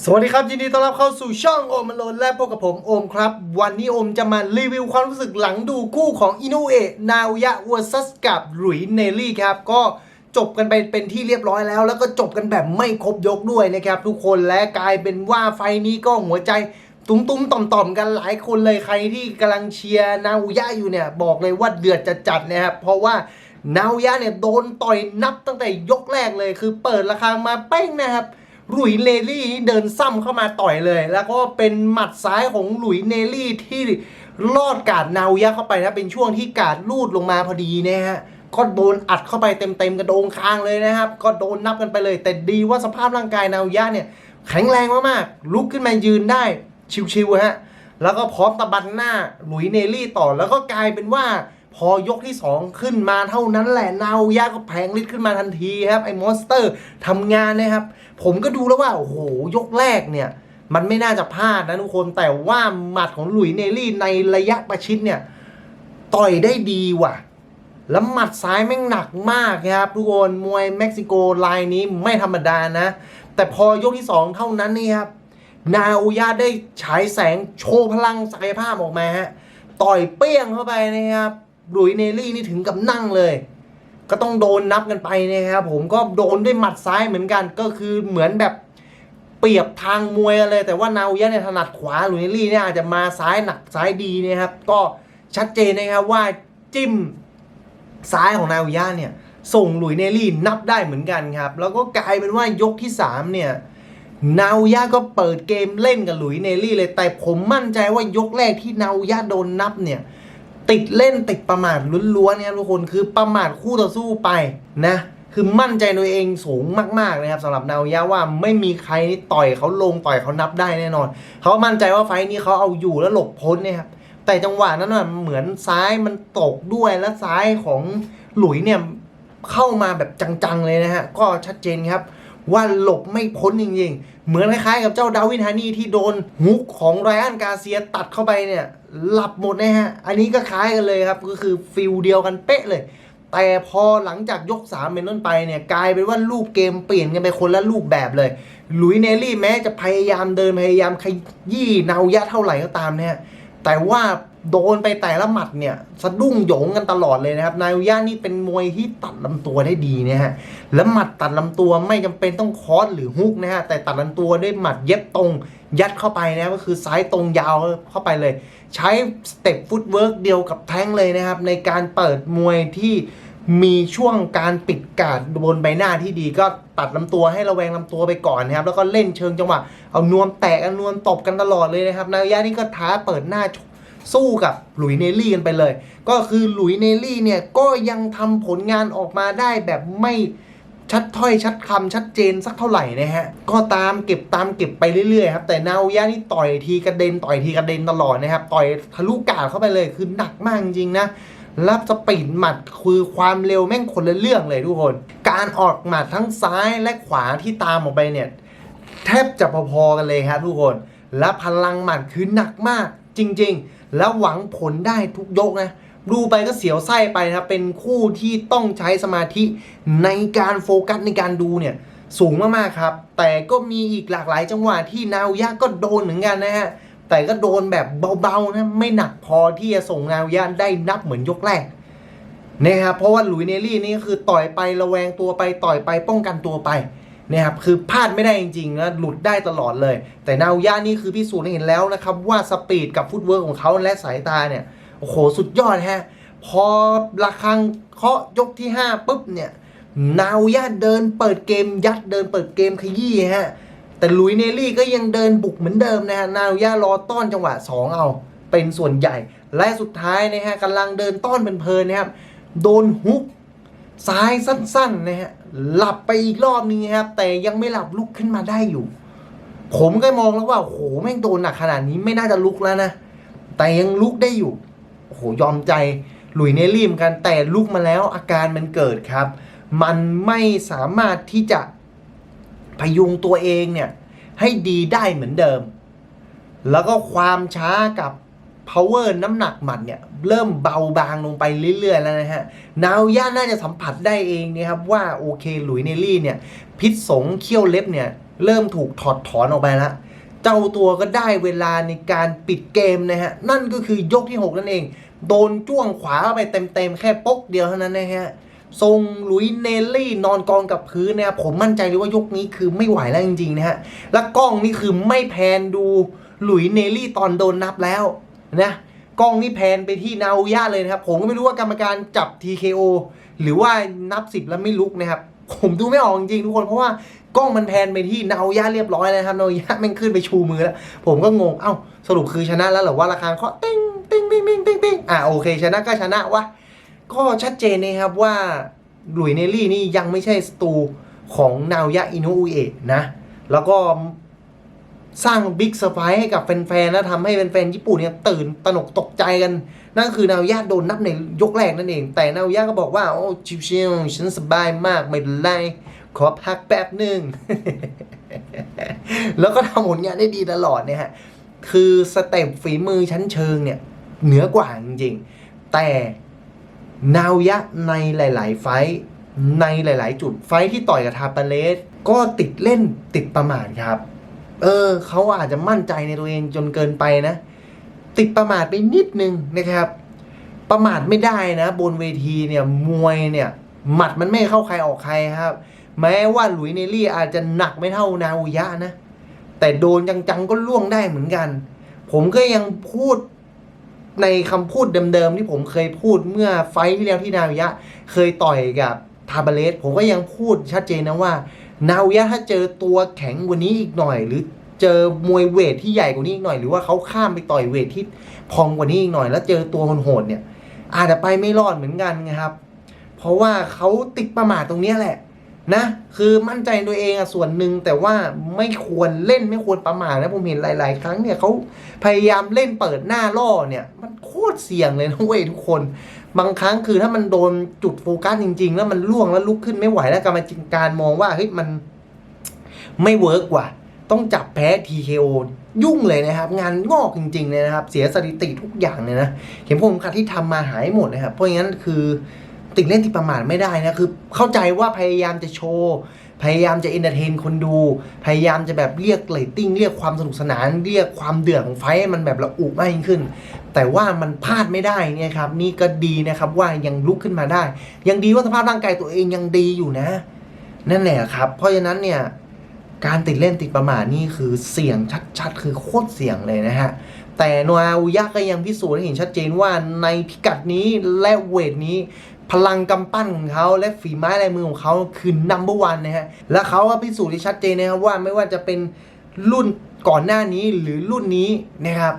สวัสดีครับ ยินดีต้อนรับเข้าสู่ช่องโอมมโลนและพบกับผมโอมครับ วันนี้โอมจะมารีวิวความรู้สึกหลังดูคู่ของอินูเอะนาวยะวอร์ซัสกับหลุยเนลลี่ครับ ก็จบกันไปเป็นที่เรียบร้อยแล้ว แล้วก็จบกันแบบไม่ครบยกด้วยนะครับ ทุกคนและกลายเป็นว่าไฟนี้ก็หัวใจตุ้มๆต่อมๆกันหลายคนเลยใครที่กำลังเชียร์นาวยะอยู่เนี่ยบอกเลยว่าเดือดจะจัดนะครับเพราะว่านาวยะเนี่ยโดนต่อยนับตั้งแต่ยกแรกเลย คือเปิดราคามาเป้งนะครับ ลุยเนลี่เดินซ้ำเข้ามาต่อยเลย แล้วก็เป็นหมัดซ้ายของหลุยเนลี่ที่ลอดกาดนาวยะเข้าไปนะเป็นช่วงที่กาดลูดลงมาพอดีนะฮะก็โดนอัดเข้าไปเต็มๆกระโดงคางเลยนะครับ ก็โดนนับกันไปเลย แต่ดีว่าสภาพร่างกายนาวยะเนี่ย แข็งแรงมากๆลุกขึ้นมายืนได้ชิวๆฮะแล้วก็พร้อมตะบันหน้าหลุยเนลี่ต่อแล้วก็กลายเป็นว่า พอยกที่ 2 ขึ้นมาเท่านั้นแหละนาวยาก็แพงลิดขึ้นมาทันทีครับ ไอ้มอนสเตอร์ทำงานนะครับ ผมก็ดูแล้วว่า โอ้โห ยกแรกเนี่ย มันไม่น่าจะพลาดนะทุกคน แต่ว่าหมัดของหลุยเนลลี่ในระยะประชิดเนี่ย ต่อยได้ดีว่ะ แล้วหมัดซ้ายแม่งหนักมากครับทุกคน มวยเม็กซิโกลายนี้ไม่ธรรมดานะ แต่พอยกที่ 2 เท่านั้นนี่ครับนาอุยาได้ฉายแสงโชว์พลังศักยภาพออกมาฮะ ต่อยเปี้ยงเข้าไปนะครับ หลุยเนลลี่นี่ถึงกับนั่งเลย ก็ต้องโดนนับกันไปนะครับผมก็โดนด้วยหมัดซ้ายเหมือนกัน ก็คือเหมือนแบบเปรียบทางมวยเลย แต่ว่านาอุยะเนี่ยถนัดขวาหลุยเนลลี่เนี่ยอาจจะมาซ้ายหนักซ้ายดีนะครับ ก็ชัดเจนนะครับว่าจิ้มซ้ายของนาวยาเนี่ยส่งหลุยเนลลี่นับได้เหมือนกันครับ แล้วก็กลายเป็นว่ายกที่ 3 เนี่ยนาวยาก็เปิดเกมเล่นกับหลุยเนลลี่เลย แต่ผมมั่นใจว่ายกแรกที่นาวยาโดนนับเนี่ย ติดเล่นติดประมาทล้วนๆเนี่ยทุกคนคือประมาทคู่ต่อสู้ไปนะคือมั่นใจในตัวเองสูงมากๆนะครับสำหรับนาวยาว่าไม่มีใครนี่ต่อยเขาลงต่อยเขานับได้แน่นอน เขามั่นใจว่าไฟนี้เขาเอาอยู่แล้วหลบพ้นเนี่ยครับแต่จังหวะนั้นน่ะเหมือนซ้ายมันตกด้วยและซ้ายของหลุยเนี่ยเข้ามาแบบจังๆเลยนะฮะก็ชัดเจนครับว่าหลบไม่พ้นจริงๆ เหมือนคล้ายๆกับเจ้าดาวินฮานี่ที่โดนฮุกของไรอันกาเซียตัดเข้าไปเนี่ย หลับหมดนะฮะ อันนี้ก็คล้ายกันเลยครับ ก็คือฟิลเดียวกันเป๊ะเลย แต่พอหลังจากยก3เป็นต้นไปเนี่ย กลายเป็นว่ารูปเกมเปลี่ยนกันไปคนละรูปแบบเลยหลุยเนลลี่แม้จะพยายามเดินพยายามขยี้เนายะเท่าไหร่ก็ตามเนี่ย แต่ว่า โดนไปแต่ละหมัดเนี่ยสะดุ้งหยงกันตลอดเลยนะครับ นายุย่านี่เป็นมวยที่ตัดลำตัวได้ดีนะฮะ แล้วหมัดตัดลำตัวไม่จำเป็นต้องคอสหรือฮุกนะฮะ แต่ตัดลำตัวด้วยหมัดเย็บตรง ยัดเข้าไปนะก็คือซ้ายตรงยาวเข้าไปเลย ใช้สเต็ปฟุตเวิร์กเดียวกับแท้งเลยนะครับ ในการเปิดมวยที่มีช่วงการปิดกาดบนใบหน้าที่ดีก็ตัดลำตัวให้ระแวงลำตัวไปก่อนนะครับ แล้วก็เล่นเชิงจังหวะเอานวมแตกเอานวมตบกันตลอดเลยนะครับ นายุย่านี่ก็ท้าเปิดหน้า สู้กับหลุยเนลลี่กันไปเลย ก็คือหลุยเนลลี่เนี่ยก็ยังทำผลงานออกมาได้แบบไม่ชัดถ้อยชัดคำชัดเจนสักเท่าไหร่นะฮะ ก็ตามเก็บตามเก็บไปเรื่อยๆครับแต่นาวยานี่ต่อยทีกระเด็นต่อยทีกระเด็นตลอดนะครับต่อยทะลุกาดเข้าไปเลยคือหนักมากจริงนะรับสปีดหมัดคือความเร็วแม่งคนละเรื่องเลยทุกคน การออกหมัดทั้งซ้ายและขวาที่ตามออกไปเนี่ยแทบจะพอๆกันเลยครับทุกคน และพลังหมัดคือหนักมากจริง ๆ แล้วหวังผลได้ทุกยกนะ ดูไปก็เสียวไส้ไปนะเป็นคู่ที่ต้องใช้สมาธิในการโฟกัสในการดูเนี่ยสูงมากๆครับ แต่ก็มีอีกหลากหลายจังหวะที่นาวยะก็โดนเหมือนกันนะฮะแต่ก็โดนแบบเบาๆนะไม่หนักพอที่จะส่งนาวยะได้นับเหมือนยกแรกนะครับเพราะว่าหลุยเนลลี่นี่ก็คือต่อยไประแวงตัวไปต่อยไปป้องกันตัวไป นะครับคือพลาดไม่ได้จริงๆนะหลุดได้ตลอดเลย แต่นาวยานี่คือพิสูจน์ให้เห็นแล้วนะครับว่าสปีดกับฟุตเวิร์กของเขาและสายตาเนี่ยโอ้โหสุดยอดฮะพอระฆังเคาะยกที่ 5 ปุ๊บเนี่ยนาวยาเดินเปิดเกมยัดเดินเปิดเกมขยี้ฮะแต่ลุยเนลลี่ก็ยังเดินบุกเหมือนเดิมนะฮะนาวยารอต้อนจังหวะ 2 เอาเป็นส่วนใหญ่ และสุดท้ายนะฮะกำลังเดินต้อนเพลินๆนะครับโดนฮุกซ้ายสั้นๆนะฮะ หลับไปอีกรอบนึงครับ แต่ยังไม่หลับลุกขึ้นมาได้อยู่ ผมก็มองแล้วว่าโอ้โหแม่งโดนหนักขนาดนี้ไม่น่าจะลุกแล้วนะ แต่ยังลุกได้อยู่โอ้โหยอมใจหลุยเนลี่มกันแต่ลุกมาแล้วอาการมันเกิดครับ มันไม่สามารถที่จะพยุงตัวเองเนี่ยให้ดีได้เหมือนเดิม แล้วก็ความช้ากับ power น้ำหนักหมัดเนี่ย เริ่มเบาบางลงไปเรื่อย ๆ แล้วนะฮะ นาวย่าน่าจะสัมผัสได้เองนะครับ ว่าโอเคหลุยเนลลี่เนี่ย พิษสงเขี้ยวเล็บเนี่ย เริ่มถูกถอดถอนออกไปแล้วเจ้าตัวก็ได้เวลาในการปิดเกมนะฮะ นั่นก็คือยกที่ 6 นั่นเอง โดนจ้วงขวาไปเต็มๆ แค่ปกเดียวเท่านั้นนะฮะ ทรงหลุยเนลลี่นอนกองกับพื้นนะครับผมมั่นใจเลยว่ายกนี้คือไม่ไหวแล้วจริงๆนะฮะ และกล้องนี่คือไม่แพนดูหลุยเนลลี่ตอนโดนนับแล้ว นะกล้องนี่แพนไปที่นาอุยะเลยนะครับ ผมก็ไม่รู้ว่ากรรมการจับ TKO หรือว่านับสิบแล้วไม่ลุกนะครับ ผมดูไม่ออกจริงๆทุกคนเพราะว่ากล้องมันแพนไปที่นาอุยะเรียบร้อยแล้วนะครับนาอุยะแม่งขึ้นไปชูมือแล้ว ผมก็งงเอ้าสรุปคือชนะแล้วหรือว่าราคาเคาะติ้งติ้งติ้งติ้งติ้งติ้งอะโอเค ชนะก็ชนะวะก็ชัดเจนนะครับว่าหลุยเนลลี่นี่ยังไม่ใช่สตูของนาวยะอินุอุเอะนะแล้วก็ สร้างบิ๊กเซอร์ไพรส์ให้กับแฟนๆแล้วทำให้แฟนๆญี่ปุ่นเนี่ยตื่นตระหนกตกใจกัน นั่นคือนาวยะโดนนับในยกแรกนั่นเอง แต่นาวยะก็บอกว่า โอ้ชิวๆฉันสบายมากไม่เป็นไรขอพักแป๊บหนึ่ง แล้วก็ทำผลงานได้ดีตลอดเนี่ยฮะ คือสเต็ปฝีมือชั้นเชิงเนี่ย เหนือกว่าจริงๆ แต่นาวยักษ์ในหลาย ๆ ไฟในหลาย ๆ จุดไฟท์ที่ต่อยกับทาปาเลส ก็ติดเล่นติดประมาทครับ เออเขาอาจจะมั่นใจในตัวเองจนเกินไปนะ ติดประมาทไปนิดนึงนะครับ ประมาทไม่ได้นะ บนเวทีเนี่ยมวยเนี่ย หมัดมันไม่เข้าใครออกใครครับ แม้ว่าหลุยเนลี่อาจจะหนักไม่เท่านาวุยะนะ แต่โดนจังๆก็ล่วงได้เหมือนกัน ผมก็ยังพูดในคำพูดเดิมๆที่ผมเคยพูดเมื่อไฟท์ที่แล้วที่นาวิยะ เคยต่อยกับทาบาเลสผมก็ยังพูดชัดเจนนะว่า นาวยะถ้าเจอตัวแข็งกว่านี้อีกหน่อย หรือเจอมวยเวทที่ใหญ่กว่านี้อีกหน่อย หรือว่าเขาข้ามไปต่อยเวทที่พองกว่านี้อีกหน่อย แล้วเจอตัวโหดเนี่ยอาจจะไปไม่รอดเหมือนกันนะครับ เพราะว่าเขาติดประมาทตรงนี้แหละ นะ คือมั่นใจในตัวเองอะส่วนหนึ่งแต่ว่าไม่ควรเล่นไม่ควรประมาทนะผมเห็นหลาย ๆ ครั้งเนี่ยเขาพยายามเล่นเปิดหน้าล่อเนี่ย มันโคตรเสี่ยงเลยนะเว้ยทุกคน บางครั้งคือถ้ามันโดนจุดโฟกัสจริง ๆ แล้วมันล่วงแล้วลุกขึ้นไม่ไหวแล้วกรรมการมองว่าเฮ้ยมันไม่เวิร์กว่ะต้องจับแพ้ TKO ยุ่งเลยนะครับ งานงอกจริง ๆ เลยนะครับ เสียสถิติทุกอย่างเลยนะเข็มผมขัดที่ทำมาหายหมดนะครับเพราะงั้นคือ ติดเล่นติดประมาทไม่ได้นะคือเข้าใจว่าพยายามจะโชว์พยายามจะเอนเตอร์เทนคนดู พยายามจะแบบเรียกเรตติ้งเรียกความสนุกสนาน เรียกความเดือดของไฟให้มันแบบระอุมากยิ่งขึ้น แต่ว่ามันพลาดไม่ได้เนี่ยครับ นี่ก็ดีนะครับว่ายังลุกขึ้นมาได้ ยังดีว่าสภาพร่างกายตัวเองยังดีอยู่นะ นั่นแหละครับ เพราะฉะนั้นเนี่ยการติดเล่นติดประมาทนี่คือเสี่ยงชัดๆ คือโคตรเสี่ยงเลยนะฮะ แต่โนอาอุยะก็ยังพิสูจน์ให้เห็นชัดเจนว่าในพิกัดนี้และเวทนี้ พลังกำปั้นของเขาและฝีไม้ลายมือของเขาคือนัมเบอร์วันนะฮะ และเขาก็พิสูจน์ได้ชัดเจนนะครับว่าไม่ว่าจะเป็นรุ่นก่อนหน้านี้หรือรุ่นนี้นะครับ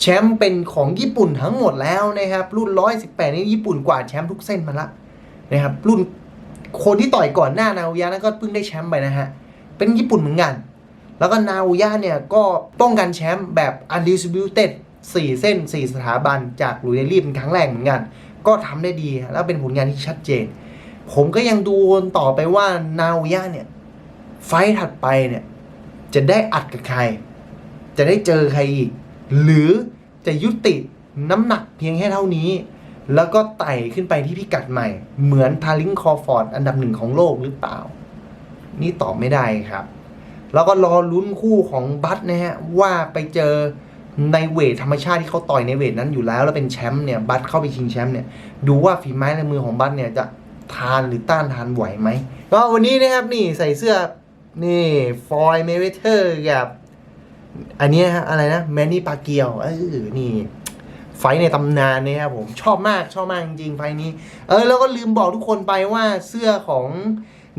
แชมป์เป็นของญี่ปุ่นทั้งหมดแล้วนะครับ รุ่น 118 นี่ญี่ปุ่นกว่าแชมป์ทุกเส้นมาละนะครับ รุ่นคนที่ต่อยก่อนหน้านาอุยะนั่นก็เพิ่งได้แชมป์ไปนะฮะ เป็นญี่ปุ่นเหมือนกัน แล้วก็นาอุยะเนี่ยก็ป้องกันแชมป์แบบ undisputed 4 เส้น 4 สถาบันจากลุยเดลีเป็นครั้งแรกเหมือนกัน ก็ทำได้ดี แล้วเป็นผลงานที่ชัดเจน ผมก็ยังดูต่อไปว่านาอุยะเนี่ย ไฟถัดไปเนี่ย จะได้อัดกับใคร จะได้เจอใครอีก หรือจะยุติน้ำหนักเพียงแค่เท่านี้ แล้วก็ไต่ขึ้นไปที่พิกัดใหม่ เหมือนทาริงคอฟอร์ดอันดับหนึ่งของโลกหรือเปล่า นี่ตอบไม่ได้ครับ แล้วก็รอลุ้นคู่ของบัตนะฮะว่าไปเจอ ในเวทธรรมชาติที่เขาต่อยในเวทนั้นอยู่แล้ว แล้วเป็นแชมป์เนี่ยบัตเข้าไปชิงแชมป์เนี่ยดูว่าฝีไม้ลายมือของบัตเนี่ยจะทานหรือต้านทานไหวไหมก็วันนี้นะครับนี่ใส่เสื้อนี่ฟอยเมเวเทอร์กับอันนี้ฮะอะไรนะแมนนี่ปาเกียวเออนี่ไฟในตำนานนี่ยครับผมชอบมากชอบมากจริงๆไฟนี้ เออแล้วก็ลืมบอกทุกคนไปว่าเสื้อของ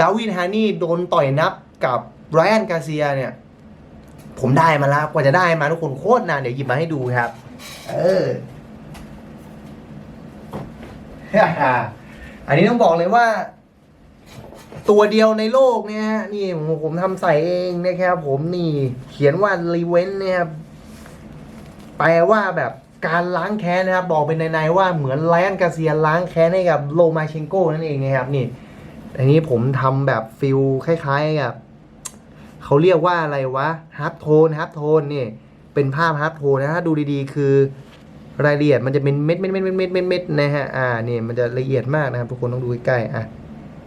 ดาวินฮานี่โดนต่อยนับกับไรอันกาเซียเนี่ย ผมได้มาแล้วกว่าจะได้มาทุกคนโคตรนานเดี๋ยวหยิบมาให้ดูครับ เออ อันนี้ต้องบอกเลยว่า ตัวเดียวในโลกเนี่ยฮะนี่ผมผมทำใส่เองนะครับผมนี่เขียนว่ารีเวนเนี่ยครับแปลว่าแบบการล้างแค้นนะครับบอกเป็นในๆว่าเหมือนไลออนกาเซียล้างแค้นให้กับโลมาเชนโกนั่นเองนะครับนี่ อันนี้ผมทำแบบฟิลคล้ายๆกับ เขาเรียกว่าอะไรวะฮาร์ปโทนฮาร์ปโทนนี่เป็นภาพฮาร์ปโทนนะถ้าดูดีๆ คือรายละเอียดมันจะเป็นเม็ดเม็ดเม็ดเม็ดเม็ดเม็ดเม็ดนะฮะอ่านี่มันจะละเอียดมากนะครับทุกคนต้องดูใกล้ๆอะ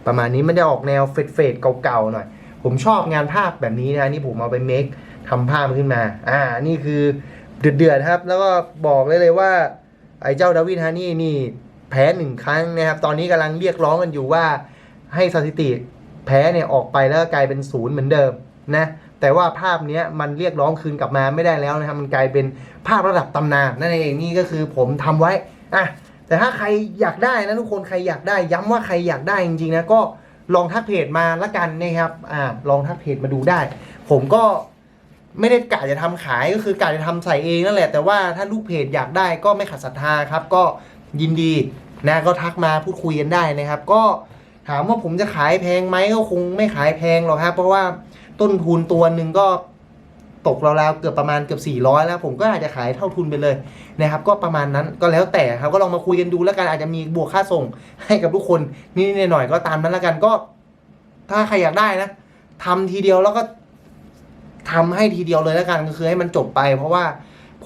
ประมาณนี้มันจะออกแนวเฟดเฟดเก่าๆหน่อย ผมชอบงานภาพแบบนี้นะนี่ผมเอาไปเมคทำภาพขึ้นมา อ่า นี่คือเดือดๆครับ แล้วก็บอกเลยเลยว่า ไอ้เจ้าดาวิดฮานี่นี่แพ้หนึ่งครั้งนะครับ ตอนนี้กำลังเรียกร้องกันอยู่ว่า ให้สถิติแพ้เนี่ยออกไปแล้วกลายเป็นศูนย์เหมือนเดิม นะแต่ว่าภาพนี้มันเรียกร้องคืนกลับมาไม่ได้แล้วนะครับมันกลายเป็นภาพระดับตำนานนั่นเองนี่ก็คือผมทำไว้อะแต่ถ้าใครอยากได้นะทุกคนใครอยากได้ ย้ำว่าใครอยากได้จริงๆนะก็ลองทักเพจมาละกันนะครับอ่าลองทักเพจมาดูได้ ผมก็ไม่ได้กะจะทำขายก็คือกะจะทำใส่เองนั่นแหละ แต่ว่าถ้าลูกเพจอยากได้ก็ไม่ขัดศรัทธาครับ ก็ยินดีนะก็ทักมาพูดคุยกันได้นะครับ ก็ ถามว่าผมจะขายแพงไหมก็คงไม่ขายแพงหรอกครับ เพราะว่าต้นทุนตัวหนึ่งก็ตกราวๆเกือบประมาณเกือบ 400 แล้ว ผมก็อาจจะขายเท่าทุนไปเลยนะครับ ก็ประมาณนั้นก็แล้วแต่ครับก็ลองมาคุยกันดูแล้วกันอาจจะมีบวกค่าส่งให้กับทุกคนนิดๆหน่อยๆก็ตามนั้นแล้วกันก็ ถ้าใครอยากได้นะทำทีเดียวแล้วก็ทำให้ทีเดียวเลยแล้วกันก็คือให้มันจบไป เพราะว่า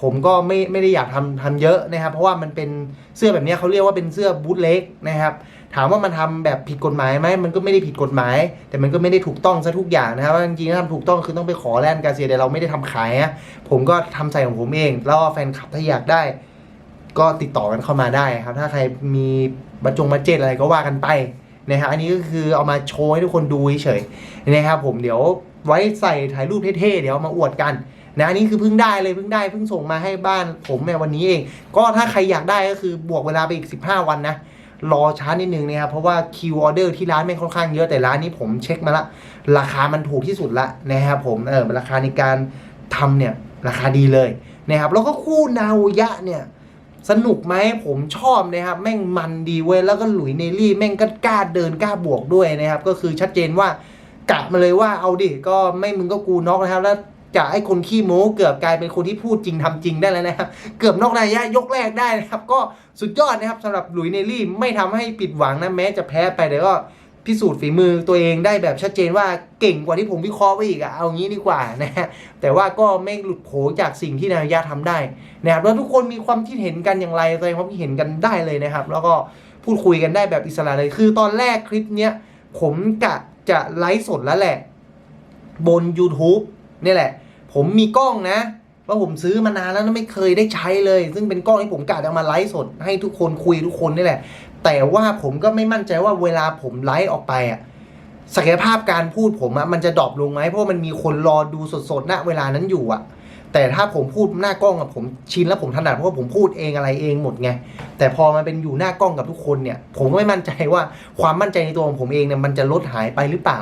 ผมก็ไม่ไม่ได้อยากทำทำเยอะนะครับ เพราะว่ามันเป็นเสื้อแบบนี้เขาเรียกว่าเป็นเสื้อบูทเล็กนะครับ ถามว่ามันทำแบบผิดกฎหมายไหมมันก็ไม่ได้ผิดกฎหมาย แต่มันก็ไม่ได้ถูกต้องซะทุกอย่างนะครับจริงๆถ้าทำถูกต้องคือต้องไปขอแลนด์กาเซียแต่เราไม่ได้ทำขายนะผมก็ทำใส่ของผมเอง แล้วแฟนคลับถ้าอยากได้ ก็ติดต่อกันเข้ามาได้ครับ ถ้าใครมีบัจงบัตเจตอะไรก็ว่ากันไปนะครับอันนี้ก็คือเอามาโชว์ให้ทุกคนดูเฉยๆนะครับผมเดี๋ยวไว้ใส่ถ่ายรูปเท่ๆเดี๋ยวมาอวดกันนะอันนี้คือเพิ่งได้เลยเพิ่งได้เพิ่งส่งมาให้บ้านผมในวันนี้เอง ก็ถ้าใครอยากได้ก็คือบวกเวลาไปอีก 15 วันนะ รอช้านิดนึงนะครับเพราะว่าคิวออเดอร์ที่ร้านไม่ค่อนข้างเยอะแต่ร้านนี้ผมเช็คมาละ ราคามันถูกที่สุดละนะครับผมเออราคาในการทำเนี่ยราคาดีเลยนะครับแล้วก็คู่นาโอยะเนี่ยสนุกไหมผมชอบนะครับ แม่งมันดีเว้ยแล้วก็หลุยเนลลี่แม่งก็กล้าเดินกล้าบวกด้วยนะครับ ก็คือชัดเจนว่ากะมาเลยว่าเอาดิก็ไม่มึงก็กูน็อกนะครับแล้ว จะให้คนขี้โม้เกือบกลายเป็นคนที่พูดจริงทำจริงได้แล้วนะครับ เกือบนอกนายะยกแรกได้นะครับ ก็สุดยอดนะครับสำหรับหลุยเนลี่ไม่ทำให้ผิดหวังนะแม้จะแพ้ไปแต่ก็พิสูจน์ฝีมือตัวเองได้แบบชัดเจนว่าเก่งกว่าที่ผมวิเคราะห์ไว้อีกอะเอางี้ดีกว่านะฮะแต่ว่าก็ไม่หลุดโผจากสิ่งที่นายะทำได้นะครับแล้วทุกคนมีความคิดเห็นกันอย่างไรแสดงความคิดเห็นกันได้เลยนะครับ แล้วก็พูดคุยกันได้แบบอิสระเลยคือตอนแรกคลิปเนี้ยผมกะจะไลฟ์สดแล้วแหละ บน YouTube นี่แหละ ผมมีกล้องนะว่าผมซื้อมานานแล้วไม่เคยได้ใช้เลย ซึ่งเป็นกล้องที่ผมกะจะเอามาไลฟ์สด ให้ทุกคนคุยทุกคนนี่แหละ แต่ว่าผมก็ไม่มั่นใจว่าเวลาผมไลฟ์ออกไปอะศักยภาพการพูดผมอะมันจะดรอปลงไหมเพราะมันมีคนรอดูสดๆณเวลานั้นอยู่อะ แต่ถ้าผมพูดหน้ากล้องอะผมชินแล้วผมถนัดเพราะว่าผมพูดเองอะไรเองหมดไง แต่พอมาเป็นอยู่หน้ากล้องกับทุกคนเนี่ย ผมก็ไม่มั่นใจว่าความมั่นใจในตัวของผมเองเนี่ยมันจะลดหายไปหรือเปล่า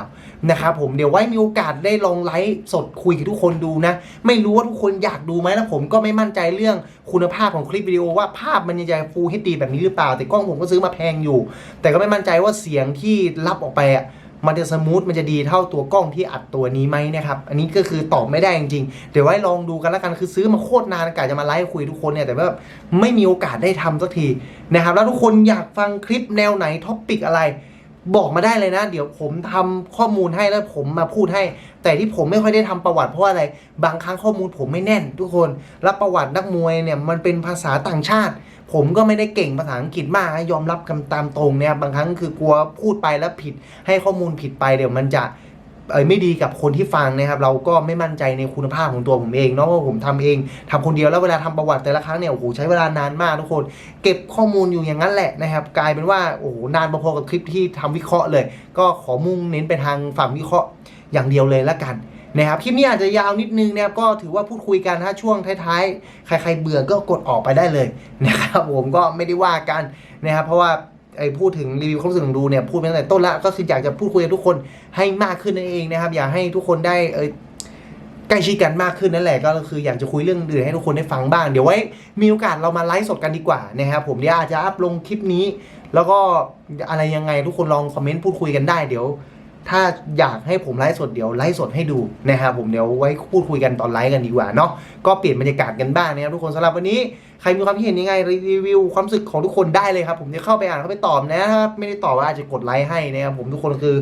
นะครับผมเดี๋ยวไว้มีโอกาสได้ลองไลฟ์สดคุยกับทุกคนดูนะ ไม่รู้ว่าทุกคนอยากดูไหมแล้วผมก็ไม่มั่นใจเรื่องคุณภาพของคลิปวิดีโอว่าภาพมันจะฟูลเฮดีแบบนี้หรือเปล่า แต่กล้องผมก็ซื้อมาแพงอยู่ แต่ก็ไม่มั่นใจว่าเสียงที่รับออกไปอะ มันจะสมูทมันจะดีเท่าตัวกล้องที่อัดตัวนี้ไหมนะครับ อันนี้ก็คือตอบไม่ได้จริงๆ เดี๋ยวไว้ลองดูกันแล้วกันคือซื้อมาโคตรนานกะจะมาไลฟ์คุยทุกคนเนี่ยแต่ว่าไม่มีโอกาสได้ทำสักทีนะครับแล้วทุกคนอยากฟังคลิปแนวไหนท็อปปิกอะไร บอกมาได้เลยนะ เดี๋ยวผมทำข้อมูลให้แล้วผมมาพูดให้ แต่ที่ผมไม่ค่อยได้ทำประวัติเพราะอะไร บางครั้งข้อมูลผมไม่แน่น ทุกคนแล้วประวัตินักมวยเนี่ยมันเป็นภาษาต่างชาติ ผมก็ไม่ได้เก่งภาษาอังกฤษมากยอมรับกันตามตรงเนี่ยบางครั้งคือกลัวพูดไปแล้วผิด ให้ข้อมูลผิดไปเดี๋ยวมันจะ ไม่ดีกับคนที่ฟังนะครับ เราก็ไม่มั่นใจในคุณภาพของตัวผมเองเนาะว่าผมทำเองทำคนเดียวแล้วเวลาทำประวัติแต่ละครั้งเนี่ยโอ้โหใช้เวลานานมากทุกคน เก็บข้อมูลอยู่อย่างนั้นแหละนะครับ กลายเป็นว่าโอ้โหนานพอๆกับคลิปที่ทำวิเคราะห์เลย ก็ขอมุ่งเน้นไปทางฝั่งวิเคราะห์อย่างเดียวเลยละกันนะครับคลิปนี้อาจจะยาวนิดนึงนะครับก็ถือว่าพูดคุยกันถ้าช่วงท้ายๆ ใครๆเบื่อก็กดออกไปได้เลยนะครับผมก็ไม่ได้ว่ากันนะครับเพราะว่า ไอ้พูดถึงรีวิวความรู้สึกของดูเนี่ยพูดมาตั้งแต่ต้นละก็คืออยากจะพูดคุยกับทุกคนให้มากขึ้นนั่นเองนะครับ อยากให้ทุกคนได้เออใกล้ชิดกันมากขึ้นนั่นแหละก็คืออยากจะคุยเรื่องอื่นให้ทุกคนได้ฟังบ้าง เดี๋ยวไว้มีโอกาสเรามาไลฟ์สดกันดีกว่านะครับผมเดี๋ยวอาจจะอัพลงคลิปนี้ แล้วก็อะไรยังไงทุกคนลองคอมเมนต์พูดคุยกันได้เดี๋ยว ถ้าอยากให้ผมไลฟ์สดเดี๋ยวไลฟ์สดให้ดูนะครับผมเดี๋ยวไว้พูดคุยกันตอนไลฟ์กันดีกว่าเนาะก็เปลี่ยนบรรยากาศกันบ้างนะครับทุกคนสำหรับวันนี้ใครมีความคิดเห็นยังไงรีวิวความรู้สึกของทุกคนได้เลยครับผมจะเข้าไปอ่านเข้าไปตอบนะถ้าไม่ได้ตอบอาจจะกดไลค์ให้นะครับผมทุกคนคือ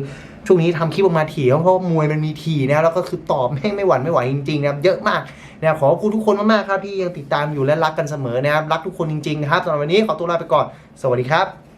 ช่วงนี้ทำคลิปออกมาถี่เพราะมวยมันมีถี่นะแล้วก็คือตอบแม่งไม่หวั่นไม่ไหวจริงๆนะครับเยอะมากนะครับขอบคุณทุกคนมากๆครับที่ยังติดตามอยู่และรักกันเสมอนะครับรักทุกคนจริงๆครับสำหรับวันนี้ขอตัวลาไปก่อน สวัสดีครับ